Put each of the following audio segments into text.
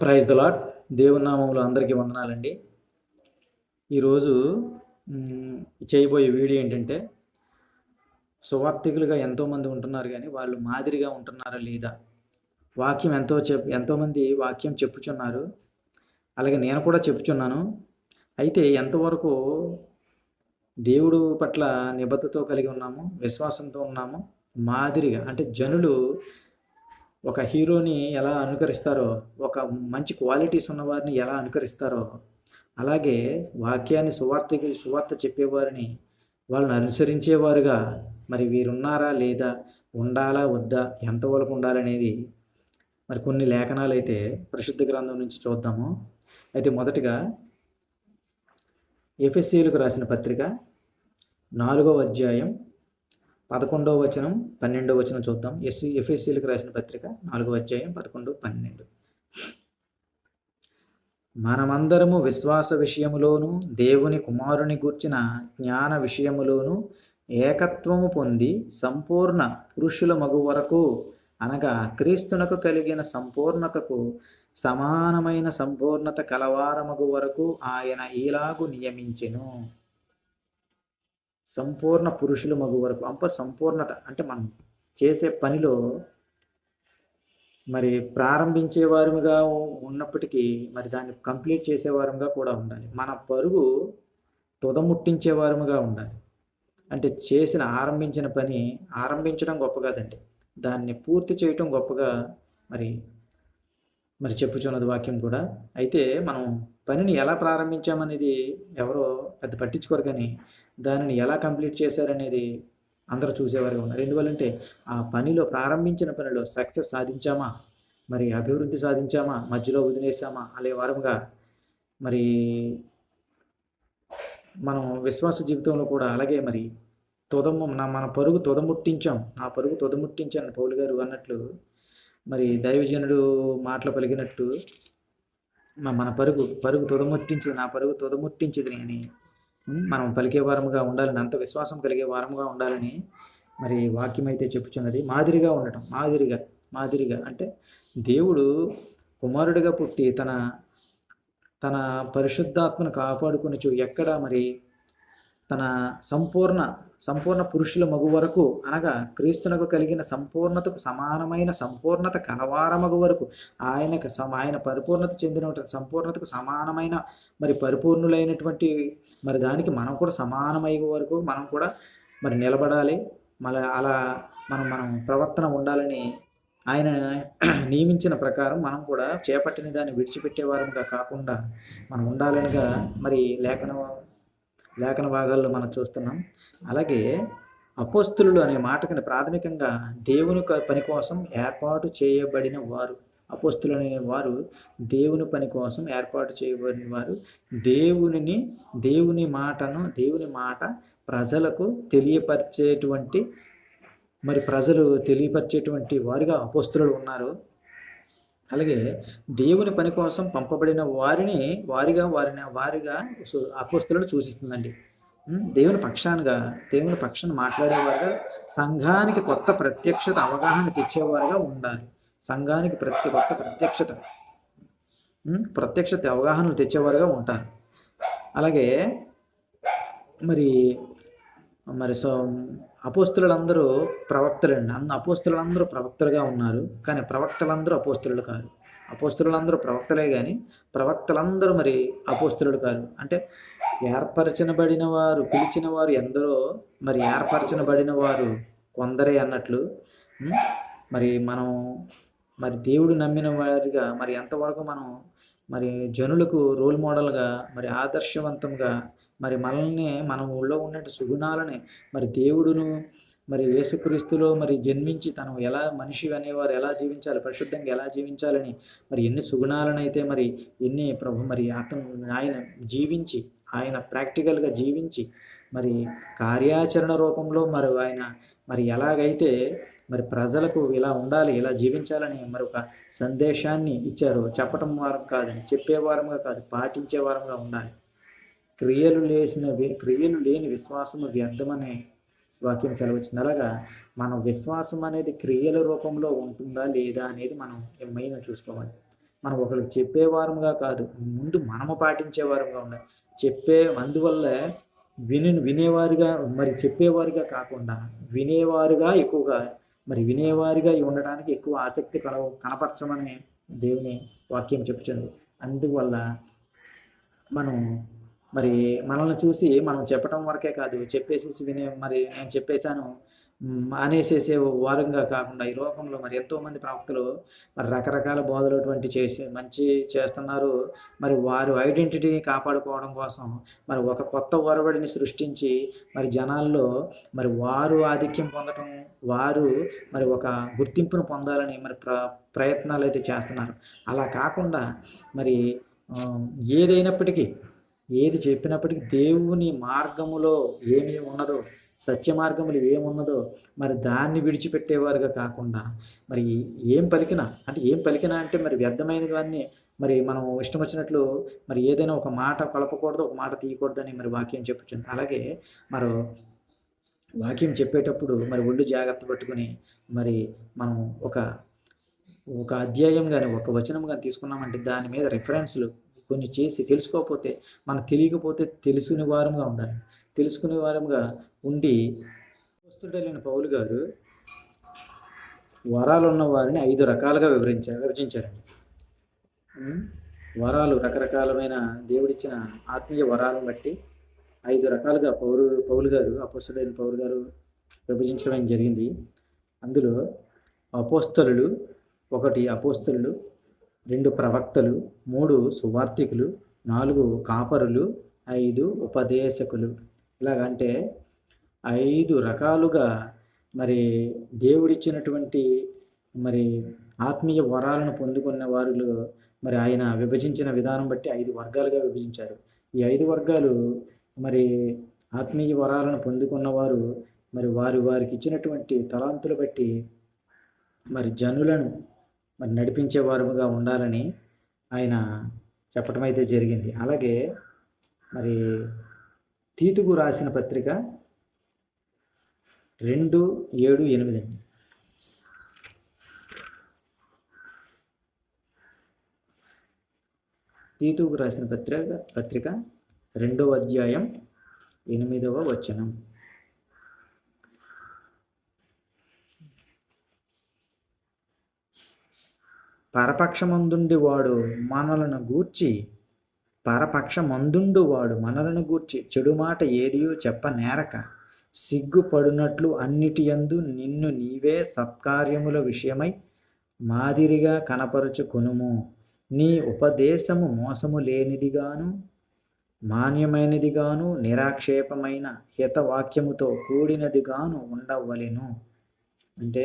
Praise the lot దేవునామంలో అందరికీ వందనాలండి. ఈరోజు చేయబోయే వీడియో ఏంటంటే సువార్థికులుగా ఎంతోమంది ఉంటున్నారు కానీ వాళ్ళు మాదిరిగా ఉంటున్నారా లేదా? వాక్యం ఎంతో చెప్ ఎంతోమంది వాక్యం చెప్పుచున్నారు. అలాగే నేను కూడా చెప్పుచున్నాను. అయితే ఎంతవరకు దేవుడు పట్ల నిబద్ధతో కలిగి ఉన్నాము విశ్వాసంతో ఉన్నాము మాదిరిగా అంటే జనులు ఒక హీరోని ఎలా అనుకరిస్తారో ఒక మంచి క్వాలిటీస్ ఉన్నవారిని ఎలా అనుకరిస్తారో అలాగే వాక్యాన్ని సువార్తకి సువార్త చెప్పేవారిని వాళ్ళని అనుసరించేవారుగా మరి వీరున్నారా లేదా ఉండాలా వద్దా ఎంతవరకు ఉండాలనేది మరి కొన్ని లేఖనాలు అయితే పరిశుద్ధ గ్రంథం నుంచి చూద్దాము. అయితే మొదటగా ఎఫ్ఎస్సీలకు రాసిన పత్రిక నాలుగవ అధ్యాయం పదకొండవ వచనం పన్నెండవ వచనం చూద్దాం. ఎస్సీ ఎఫ్ఎస్సీలకు రాసిన పత్రిక నాలుగవ అధ్యాయం పదకొండు పన్నెండు. మనమందరము విశ్వాస విషయములోను దేవుని కుమారుని గూర్చిన జ్ఞాన విషయములోను ఏకత్వము పొంది సంపూర్ణ పురుషుల మగు వరకు అనగా క్రీస్తునకు కలిగిన సంపూర్ణతకు సమానమైన సంపూర్ణత కలవారమగు వరకు ఆయన ఈలాగు నియమించెను. సంపూర్ణ పురుషులు మగు వరకు అంప సంపూర్ణత. అంటే మనం చేసే పనిలో మరి ప్రారంభించేవారుగా ఉన్నప్పటికీ మరి దాన్ని కంప్లీట్ చేసేవారుగా కూడా ఉండాలి. మన పరుగు తుదముట్టించేవారుగా ఉండాలి. అంటే చేసిన ఆరంభించిన పని ఆరంభించడం గొప్ప కాదండి. దాన్ని పూర్తి చేయటం గొప్పగా మరి మరి చెప్పుచున్నది వాక్యం కూడా. అయితే మనం పనిని ఎలా ప్రారంభించామనేది ఎవరో పెద్ద పట్టించుకోరు కానీ దానిని ఎలా కంప్లీట్ చేశారనేది అందరూ చూసేవారుగా ఉన్నారు. ఎందువల్లంటే ఆ పనిలో ప్రారంభించిన పనిలో సక్సెస్ సాధించామా? మరి అభివృద్ధి సాధించామా? మధ్యలో వదిలేసామా అనే వారముగా మరి మనం విశ్వాస జీవితంలో కూడా అలాగే మరి తొదము నా మన పరుగు తుదముట్టించాం. నా పరుగు తుదముట్టించాను పౌలు గారు అన్నట్లు మరి దైవజనుడు మాటలు పలికినట్టు మన పరుగు పరుగు తుదముట్టించింది నా పరుగు తుదముట్టించింది అని మనం పలికే వారముగా ఉండాలని అంత విశ్వాసం కలిగే వారముగా ఉండాలని మరి వాక్యం అయితే చెప్పుచున్నది మాదిరిగా ఉండటం మాదిరిగా మాదిరిగా. అంటే దేవుడు కుమారుడిగా పుట్టి తన తన పరిశుద్ధాత్మను కాపాడుకునిచు ఎక్కడ మరి తన సంపూర్ణ సంపూర్ణ పురుషుల మగు వరకు అనగా క్రీస్తునకు కలిగిన సంపూర్ణతకు సమానమైన సంపూర్ణత కలవారమగు వరకు ఆయనకు సమ ఆయన పరిపూర్ణత చెందిన సంపూర్ణతకు సమానమైన మరి పరిపూర్ణులైనటువంటి మరి దానికి మనం కూడా సమానమయ్యే వరకు మనం కూడా మరి నిలబడాలి. మళ్ళీ అలా మనం మనం ప్రవర్తన ఉండాలని ఆయన నియమించిన ప్రకారం మనం కూడా చేపట్టిన దాన్ని విడిచిపెట్టేవారంగా కాకుండా మనం ఉండాలనిగా మరి లేఖన లేఖన భాగాల్లో మనం చూస్తున్నాం. అలాగే అపోస్తులు అనే మాటకని ప్రాథమికంగా దేవుని పని కోసం ఏర్పాటు చేయబడిన వారు. అపోస్తులు అనే వారు దేవుని పని కోసం ఏర్పాటు చేయబడిన వారు. దేవునిని దేవుని మాటను దేవుని మాట ప్రజలకు తెలియపరిచేటువంటి మరి ప్రజలు తెలియపరిచేటువంటి వారిగా అపోస్తులు ఉన్నారు. అలాగే దేవుని పని కోసం పంపబడిన వారిని వారిగా వారిని వారిగా అపోస్తులను సూచిస్తుందండి. దేవుని పక్షానుగా దేవుని పక్షాన్ని మాట్లాడేవారుగా సంఘానికి కొత్త ప్రత్యక్షత అవగాహన తెచ్చేవారుగా ఉండాలి. సంఘానికి ప్రతి కొత్త ప్రత్యక్షత ప్రత్యక్షత అవగాహనలు తెచ్చేవారుగా ఉంటారు. అలాగే మరి మరి సో అపోస్తులందరూ ప్రవక్తలండి. అన్న అపోస్తులందరూ ప్రవక్తలుగా ఉన్నారు. కానీ ప్రవక్తలందరూ అపోస్తులు కారు. అపోస్తులందరూ ప్రవక్తలే కానీ ప్రవక్తలందరూ మరి అపోస్తులు కారు. అంటే ఏర్పరచబడిన వారు పిలిచిన వారు ఎందరో మరి ఏర్పరచనబడిన వారు కొందరే అన్నట్లు మరి మనం మరి దేవుడు నమ్మిన వారిగా మరి ఎంతవరకు మనం మరి జనులకు రోల్ మోడల్గా మరి ఆదర్శవంతంగా మరి మనల్ని మన ఊళ్ళో ఉన్నట్టు సుగుణాలని మరి దేవుడును మరి యేసుక్రీస్తులో మరి జన్మించి తను ఎలా మనిషి అనేవారు ఎలా జీవించాలి పరిశుద్ధంగా ఎలా జీవించాలని మరి ఎన్ని సుగుణాలనైతే మరి ఎన్ని ప్రభు మరి అతను ఆయన జీవించి ఆయన ప్రాక్టికల్గా జీవించి మరి కార్యాచరణ రూపంలో మరి ఆయన మరి ఎలాగైతే మరి ప్రజలకు ఇలా ఉండాలి ఇలా జీవించాలని మరి ఒక సందేశాన్ని ఇచ్చారు. చెప్పటం వారం కాదని చెప్పేవారంగా కాదు పాటించే వారంగా ఉండాలి. క్రియలు లేచిన క్రియలు లేని విశ్వాసము వ్యర్థమనే వాక్యం సెలవుచ్చింది. అలాగా మన విశ్వాసం అనేది క్రియల రూపంలో ఉంటుందా లేదా అనేది మనం మెయిన్ చూసుకోవాలి. మనం ఒకరికి చెప్పేవారంగా కాదు ముందు మనము పాటించేవారంగా ఉండాలి. చెప్పే అందువల్ల విని వినేవారుగా మరి చెప్పేవారుగా కాకుండా వినేవారుగా ఎక్కువగా మరి వినేవారిగా ఉండడానికి ఎక్కువ ఆసక్తి కల కనపరచమని దేవుని వాక్యం చెప్తుంది. అందువల్ల మనం మరి మనల్ని చూసి మనం చెప్పటం వరకే కాదు. చెప్పేసేసి వినే మరి నేను చెప్పేశాను మానేసేసే వారంగా కాకుండా ఈ లోకంలో మరి ఎంతో మంది ప్రవక్తలు మరి రకరకాల బోధలు అటువంటి చేసి మంచి చేస్తున్నారు. మరి వారు ఐడెంటిటీని కాపాడుకోవడం కోసం మరి ఒక కొత్త ఒరవడిని సృష్టించి మరి జనాల్లో మరి వారు ఆధిక్యం పొందటం వారు మరి ఒక గుర్తింపును పొందాలని మరి ప్ర ప్రయత్నాలు అయితే చేస్తున్నారు. అలా కాకుండా మరి ఏదైనప్పటికీ ఏది చెప్పినప్పటికీ దేవుని మార్గములో ఏమి ఉన్నదో సత్య మార్గములు ఏమున్నదో మరి దాన్ని విడిచిపెట్టేవారుగా కాకుండా మరి ఏం పలికినా అంటే ఏం పలికినా అంటే మరి వ్యర్థమైన దాన్ని మరి మనం ఇష్టం వచ్చినట్లు మరి ఏదైనా ఒక మాట కలపకూడదు ఒక మాట తీయకూడదని మరి వాక్యం చెప్పుచుంది. అలాగే మరి వాక్యం చెప్పేటప్పుడు మరి ఒళ్ళు జాగ్రత్త పట్టుకుని మరి మనం ఒక ఒక అధ్యాయం కానీ ఒక వచనం కానీ తీసుకున్నామంటే దాని మీద రిఫరెన్స్లు కొన్ని చేసి తెలుసుకోకపోతే మనకు తెలియకపోతే తెలుసుని వారంగా ఉండాలి. తెలుసుకునే వారంగా ఉండి వస్తుండలేని పౌలు గారు వరాలు ఉన్న వారిని ఐదు రకాలుగా వివరించారు విభజించారండి. వరాలు రకరకాలమైన దేవుడిచ్చిన ఆత్మీయ వరాలను బట్టి ఐదు రకాలుగా పౌరు పౌలు గారు అపోస్తుడైన పౌరు గారు విభజించడం జరిగింది. అందులో అపోస్తలు ఒకటి అపోస్తలు రెండు ప్రవక్తలు మూడు సువార్థికులు నాలుగు కాపరులు ఐదు ఉపదేశకులు. ఇలాగంటే ఐదు రకాలుగా మరి దేవుడిచ్చినటువంటి మరి ఆత్మీయ వరాలను పొందుకున్న వారిలో మరి ఆయన విభజించిన విధానం బట్టి ఐదు వర్గాలుగా విభజించారు. ఈ ఐదు వర్గాలు మరి ఆత్మీయ వరాలను పొందుకున్నవారు మరి వారి వారికి ఇచ్చినటువంటి తలాంతులు బట్టి మరి జనులను మరి నడిపించే వారుగా ఉండాలని ఆయన చెప్పడం అయితే జరిగింది. అలాగే మరి తీతుకు రాసిన పత్రిక రెండు ఏడు ఎనిమిది. అండి తీతుకు రాసిన పత్రిక పత్రిక రెండవ అధ్యాయం ఎనిమిదవ వచనం. పరపక్షమందుండి వాడు మనలను గూర్చి పరపక్షమందుండు వాడు మనలను గూర్చి చెడు మాట ఏదియో చెప్ప నేరక సిగ్గుపడునట్లు అన్నిటి యందు నిన్ను నీవే సత్కార్యముల విషయమై మాదిరిగా కనపరుచుకొనుము. నీ ఉపదేశము మోసము లేనిదిగాను మాన్యమైనదిగాను నిరాక్షేపమైన హితవాక్యముతో కూడినదిగాను ఉండవలెను. అంటే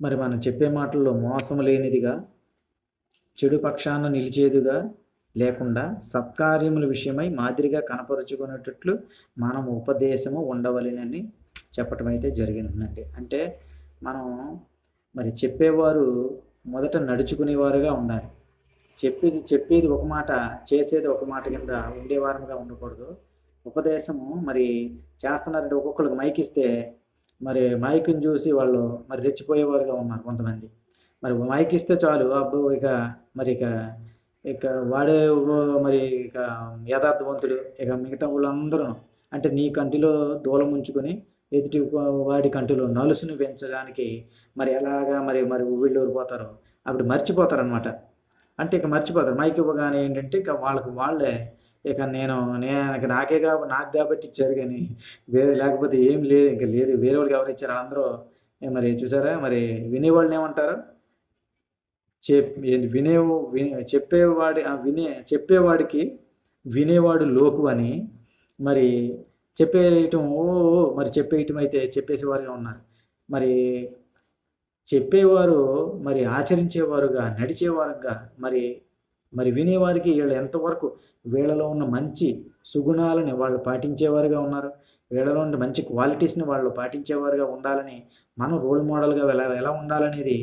మరి మనం చెప్పే మాటల్లో మోసము లేనిదిగా చెడు పక్షాన నిలిచేదుగా లేకుండా సత్కార్యముల విషయమై మాదిరిగా కనపరుచుకునేటట్లు మనం ఉపదేశము ఉండవలెనని చెప్పటం అయితే జరిగిందండి అంటే మనం మరి చెప్పేవారు మొదట నడుచుకునేవారుగా ఉండాలి. చెప్పేది చెప్పేది ఒక మాట చేసేది ఒక మాట కింద ఉండేవారుగా ఉండకూడదు. ఉపదేశము మరి చేస్తున్నారంటే ఒక్కొక్కరికి మైక్ ఇస్తే మరి మైకుని చూసి వాళ్ళు మరి రెచ్చిపోయేవారుగా ఉన్నారు కొంతమంది. మరి మైక్ ఇస్తే చాలు. అబ్బో ఇక మరి ఇక ఇక వాడే మరి ఇక యథార్థవంతుడు. ఇక మిగతా వాళ్ళందరూ అంటే నీ కంటిలో దూలం ఉంచుకొని ఎదుటి వాడి కంటిలో నలుసును పెంచడానికి మరి ఎలాగా మరి మరి వీళ్ళు పోతారో అప్పుడు మర్చిపోతారనమాట అంటే ఇక మర్చిపోతారు. మైక్ ఇవ్వగానే ఏంటంటే ఇక వాళ్ళకి వాళ్ళే. ఇక నేను నేను నాకే కాబట్టి నాకు కాబట్టి ఇచ్చారు కానీ వేరే లేకపోతే ఏం లేదు. ఇంకా లేదు. వేరే వాళ్ళకి ఎవరు ఇచ్చారు? అందరూ మరి చూసారా? మరి వినేవాళ్ళని ఏమంటారు? వినే వినే చెప్పేవాడి వినే చెప్పేవాడికి వినేవాడు లోకు అని మరి చెప్పేయటం ఓ ఓ, మరి చెప్పేయటం అయితే చెప్పేసేవారుగా ఉన్నారు. మరి చెప్పేవారు మరి ఆచరించేవారుగా నడిచేవారుగా మరి మరి వినేవారికి వీళ్ళు ఎంతవరకు వీళ్ళలో ఉన్న మంచి సుగుణాలని వాళ్ళు పాటించేవారుగా ఉన్నారు. వీళ్ళలో ఉన్న మంచి క్వాలిటీస్ని వాళ్ళు పాటించేవారుగా ఉండాలని మనం రోల్ మోడల్గా ఎలా ఎలా ఉండాలనేది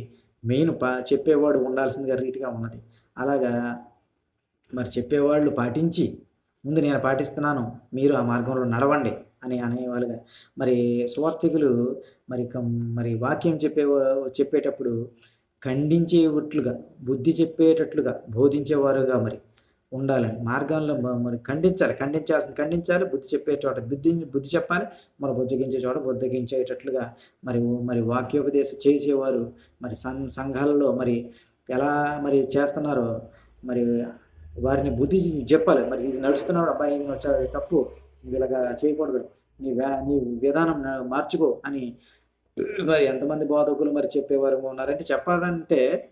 మెయిన్ పా చెప్పేవాడు ఉండాల్సిందిగా రీతిగా ఉన్నది. అలాగా మరి చెప్పేవాళ్ళు పాటించి ముందు నేను పాటిస్తున్నాను మీరు ఆ మార్గంలో నడవండి అని అనేవాళ్ళుగా. మరి స్వార్థికులు మరి కం- మరి వాక్యం చెప్పే చెప్పేటప్పుడు ఖండించేటట్లుగా బుద్ధి చెప్పేటట్లుగా బోధించేవారుగా మరి. ఉండాలని మార్గంలో మ- మరి ఖండించాలి. ఖండించాల్సిన ఖండించాలి. బుద్ధి చెప్పే చోట బుద్ధి బుద్ధి చెప్పాలి. మరి బుద్ధగించే చోట బుద్ధగించేటట్లుగా మరి మరి వాక్యోపదేశం చేసేవారు మరి సం సంఘాలలో మరి ఎలా మరి చేస్తున్నారో మరి వారిని బుద్ధి చెప్పాలి. మరి ఇది నడుస్తున్నాడు అబ్బాయి నువ్వు తప్పు నువ్వు ఇలాగా చేయకూడదు. నీ వ్యా నీ విధానం మార్చుకో అని మరి ఎంతమంది బోధకులు మరి చెప్పేవారు ఉన్నారంటే చెప్పాలంటే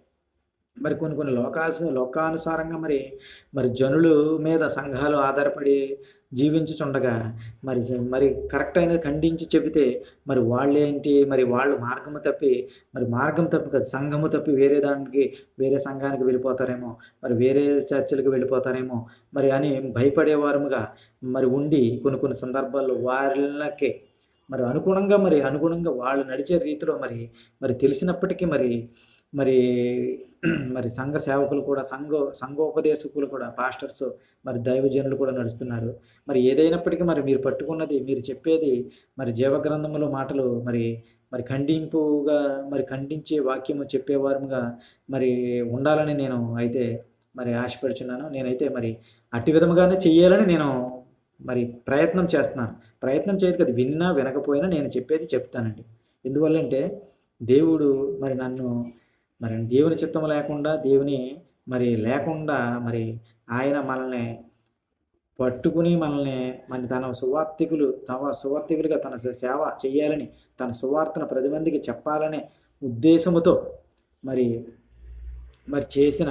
మరి కొన్ని కొన్ని లోకాస లోకానుసారంగా మరి మరి జనులు మీద సంఘాలు ఆధారపడి జీవించుచుండగా మరి జ- మరి కరెక్ట్ అయినది ఖండించి చెబితే మరి వాళ్ళేంటి? మరి వాళ్ళు మార్గము తప్పి మరి మార్గం తప్పి కదా సంఘము తప్పి వేరే దానికి వేరే సంఘానికి వెళ్ళిపోతారేమో మరి వేరే చర్చలకు వెళ్ళిపోతారేమో మరి అని భయపడేవారముగా మరి ఉండి కొన్ని కొన్ని సందర్భాల్లో వాళ్ళకే మరి అనుగుణంగా మరి అనుగుణంగా వాళ్ళు నడిచే రీతిలో మరి మరి తెలిసినప్పటికీ మరి మరి మరి సంఘ సేవకులు కూడా సంఘ సంఘోపదేశకులు కూడా పాస్టర్స్ మరి దైవజనులు కూడా నడుస్తున్నారు. మరి ఏదైనప్పటికీ మరి మీరు పట్టుకున్నది మీరు చెప్పేది మరి జీవగ్రంథములో మాటలు మరి మరి ఖండింపుగా మరి ఖండించే వాక్యము చెప్పేవారుగా మరి ఉండాలని నేను అయితే మరి ఆశపడుచున్నాను. నేనైతే మరి అట్టి విధముగానే చెయ్యాలని నేను మరి ప్రయత్నం చేస్తున్నాను. ప్రయత్నం చేయదు కదా విన్నా వినకపోయినా నేను చెప్పేది చెప్తానండి. ఎందువల్లంటే దేవుడు మరి నన్ను మరి దేవుని చిత్తం లేకుండా దేవుని మరి లేకుండా మరి ఆయన మనల్ని పట్టుకుని మనల్ని మరి తన సువార్థికులు తమ సువార్థికులుగా తన సేవ చేయాలని తన సువార్తను ప్రతి మందికి చెప్పాలనే ఉద్దేశముతో మరి మరి చేసిన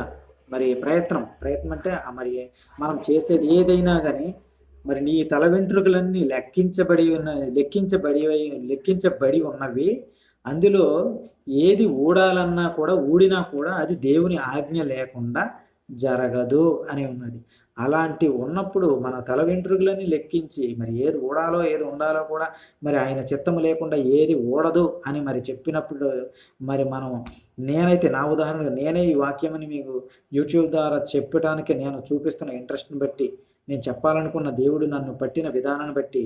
మరి ప్రయత్నం. ప్రయత్నం అంటే మరి మనం చేసేది ఏదైనా కానీ మరి నీ తల వెంట్రుకలన్నీ లెక్కించబడి ఉన్న లెక్కించబడి లెక్కించబడి ఉన్నవి అందులో ఏది ఊడాలన్నా కూడా ఊడినా కూడా అది దేవుని ఆజ్ఞ లేకుండా జరగదు అని ఉన్నది. అలాంటి ఉన్నప్పుడు మన తల వెంట్రుకలని లెక్కించి మరి ఏది ఊడాలో ఏది ఉండాలో కూడా మరి ఆయన చిత్తం లేకుండా ఏది ఊడదు అని మరి చెప్పినప్పుడు మరి మనం నేనైతే నా ఉదాహరణగా నేనే ఈ వాక్యమని మీకు యూట్యూబ్ ద్వారా చెప్పడానికి నేను చూపిస్తున్న ఇంట్రెస్ట్ని బట్టి నేను చెప్పాలనుకున్న దేవుడు నన్ను పట్టిన విధానాన్ని బట్టి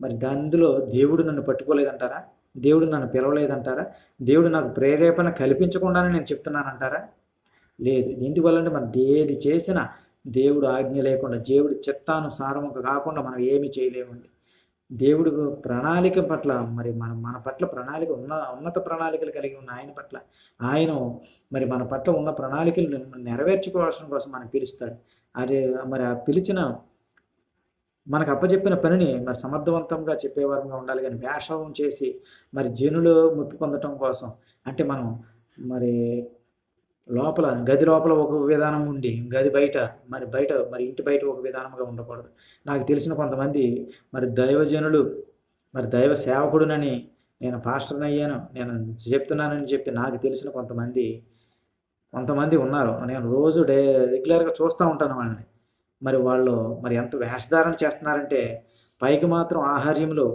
మరి అందులో దేవుడు నన్ను పట్టుకోలేదంటారా? దేవుడు నన్ను పిలవలేదంటారా? దేవుడు నాకు ప్రేరేపణ కల్పించకుండానే నేను చెప్తున్నానంటారా? లేదు. ఎందువల్లంటే మనం ఏది చేసినా దేవుడు ఆజ్ఞ లేకుండా దేవుడి చిత్తానుసారము కాకుండా మనం ఏమి చేయలేమండి. దేవుడు ప్రణాళిక పట్ల మరి మన మన పట్ల ప్రణాళిక ఉన్న ఉన్నత ప్రణాళికలు కలిగి ఉన్న ఆయన పట్ల ఆయన మరి మన పట్ల ఉన్న ప్రణాళికలు నెరవేర్చుకోవాల్సిన కోసం మనకు పిలుస్తాడు. అది మరి ఆ పిలిచిన మనకు అప్పచెప్పిన పనిని మరి సమర్థవంతంగా చెప్పేవారంగా ఉండాలి కానీ వేషం చేసి మరి జనులు ముప్పి పొందటం కోసం. అంటే మనం మరి లోపల గది లోపల ఒక విధానం ఉండి గది బయట మరి బయట మరి ఇంటి బయట ఒక విధానంగా ఉండకూడదు. నాకు తెలిసిన కొంతమంది మరి దైవజనులు మరి దైవ సేవకుడునని నేను పాస్టర్ని అయ్యాను నేను చెప్తున్నానని చెప్పి నాకు తెలిసిన కొంతమంది కొంతమంది ఉన్నారు. నేను రోజు డే రెగ్యులర్గా చూస్తూ ఉంటాను వాళ్ళని. మరి వాళ్ళు మరి ఎంత వేషధారణ చేస్తున్నారంటే పైకి మాత్రం ఆహార్యంలో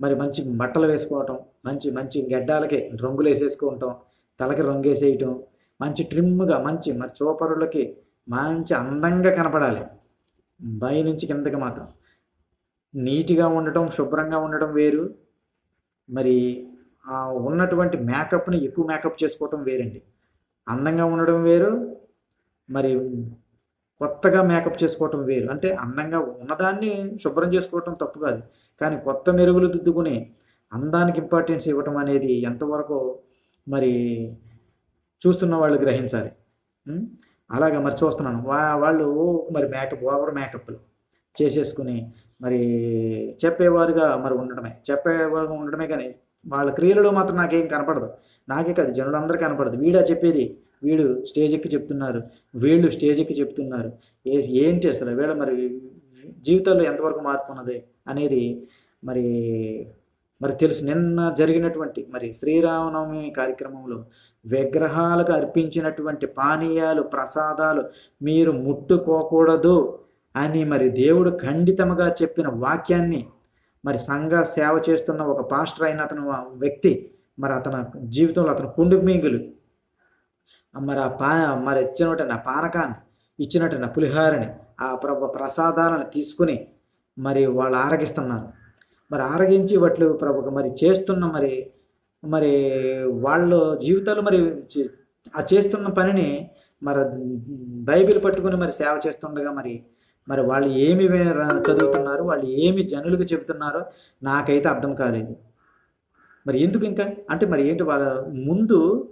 మరి మంచి బట్టలు వేసుకోవటం మంచి మంచి గెడ్డాలకి రంగులు వేసేసుకోవటం తలకి రంగు వేసేయటం మంచి ట్రిమ్గా మంచి మరి చూపరులకి మంచి అందంగా కనపడాలి. బయ నుంచి కిందకి మాత్రం. నీట్గా ఉండటం శుభ్రంగా ఉండటం వేరు. మరి ఆ ఉన్నటువంటి మేకప్ని ఎక్కువ మేకప్ చేసుకోవటం వేరండి. అందంగా ఉండడం వేరు. మరి కొత్తగా మేకప్ చేసుకోవటం వేరు. అంటే అందంగా ఉన్నదాన్ని శుభ్రం చేసుకోవటం తప్పు కాదు. కానీ కొత్త మెరుగులు దిద్దుకుని అందానికి ఇంపార్టెన్స్ ఇవ్వటం అనేది ఎంతవరకు మరి చూస్తున్న వాళ్ళు గ్రహించాలి. అలాగా మరి చూస్తున్నాను. వా వాళ్ళు మరి మేకప్ ఓవర్ మేకప్లు చేసేసుకుని మరి చెప్పేవారుగా మరి ఉండడమే చెప్పేవారుగా ఉండడమే కానీ వాళ్ళ క్రియలలో మాత్రం నాకేం కనపడదు. నాకే కాదు జనులందరూ కనపడదు. వీడా చెప్పేది వీడు స్టేజ్ ఎక్కి చెప్తున్నారు. వీళ్ళు స్టేజ్ ఎక్కి చెప్తున్నారు. ఏ ఏంటి అసలు? వీళ్ళ మరి జీవితాల్లో ఎంతవరకు మార్పు ఉన్నది అనేది మరి మరి తెలుసు. నిన్న జరిగినటువంటి మరి శ్రీరామనవమి కార్యక్రమంలో విగ్రహాలకు అర్పించినటువంటి పానీయాలు ప్రసాదాలు మీరు ముట్టుకోకూడదు అని మరి దేవుడు ఖండితముగా చెప్పిన వాక్యాన్ని మరి సంఘ సేవ చేస్తున్న ఒక పాస్టర్ అయిన అతను వ్యక్తి మరి అతను జీవితంలో అతను కుండు మీగులు. మరి ఆ పా మరి ఇచ్చినటువంటి నా పానకాన్ని ఇచ్చినటువంటి నా పులిహారని ఆ ప్రభు ప్రసాదాలను తీసుకుని మరి వాళ్ళు ఆరగిస్తున్నారు. మరి ఆరగించి వాటి ప్రభుకు మరి చేస్తున్న మరి మరి వాళ్ళ జీవితాలు మరి చే- ఆ చేస్తున్న పనిని మరి బైబిల్ పట్టుకుని మరి సేవ చేస్తుండగా మరి మరి వాళ్ళు ఏమి చదువుతున్నారు వాళ్ళు ఏమి జనులకు చెబుతున్నారో నాకైతే అర్థం కాలేదు. మరి ఎందుకు ఇంకా? అంటే మరి ఏంటి వాళ్ళ ముందు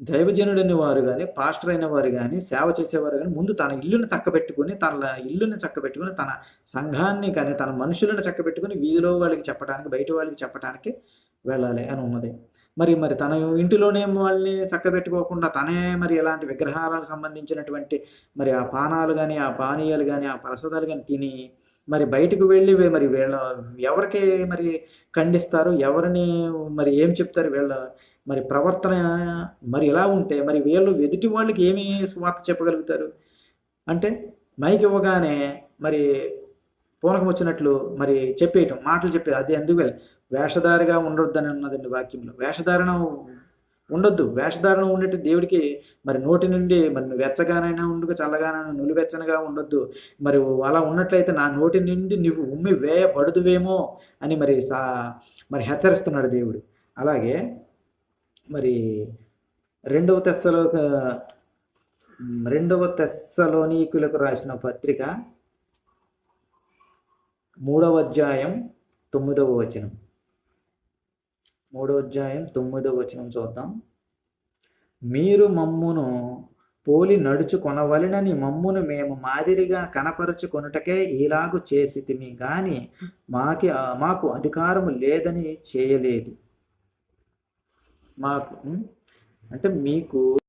దైవజనుడైన వారు కానీ పాస్టర్ అయిన వారు కానీ సేవ చేసేవారు కానీ ముందు తన ఇల్లుని చక్కబెట్టుకుని తన ఇల్లుని చక్కబెట్టుకుని తన సంఘాన్ని కానీ తన మనుషులను చక్కబెట్టుకుని వీధిలో వాళ్ళకి చెప్పడానికి బయట వాళ్ళకి చెప్పడానికి వెళ్ళాలి అని ఉన్నది. మరి మరి తన ఇంటిలోనే వాళ్ళని చక్కబెట్టుకోకుండా తనే మరి ఎలాంటి విగ్రహాలకు సంబంధించినటువంటి మరి ఆ పానాలు కానీ ఆ పానీయాలు కానీ ఆ ప్రసాదాలు కానీ తిని మరి బయటకు వెళ్ళి మరి వీళ్ళ ఎవరికి మరి ఖండిస్తారు? ఎవరిని మరి ఏం చెప్తారు వీళ్ళ మరి ప్రవర్తన మరి ఎలా ఉంటే మరి వీళ్ళు ఎదుటి వాళ్ళకి ఏమి స్వార్థ చెప్పగలుగుతారు? అంటే మైక్ ఇవ్వగానే మరి పూనకం వచ్చినట్లు మరి చెప్పేయటం మాటలు చెప్పే అది ఎందుకు వేషధారిగా ఉండొద్దని ఉన్నదండి వాక్యంలో. వేషధారణ ఉండొద్దు. వేషధారణ ఉండేటి దేవుడికి మరి నోటి నుండి మరి వెచ్చగానైనా ఉండుగా చల్లగానైనా నులివెచ్చనగా ఉండొద్దు. మరి అలా ఉన్నట్లయితే నా నోటి నుండి నువ్వు ఉమ్మి వేయబడుదువేమో అని మరి సా మరి హెచ్చరిస్తున్నాడు దేవుడు. అలాగే మరి రెండవ తెస్సలో రెండవ తెస్సలోనీకులకు రాసిన పత్రిక మూడవ అధ్యాయం తొమ్మిదవ వచనం. మూడో అధ్యాయం తొమ్మిదో వచనం చూద్దాం. మీరు మమ్మును పోలి నడుచుకొనవలనని మమ్మును మేము మాదిరిగా కనపరుచుకొనుటకే ఇలాగు చేసితిమి. గాని మాకి మాకు అధికారము లేదని చేయలేదు. మాకు అంటే మీకు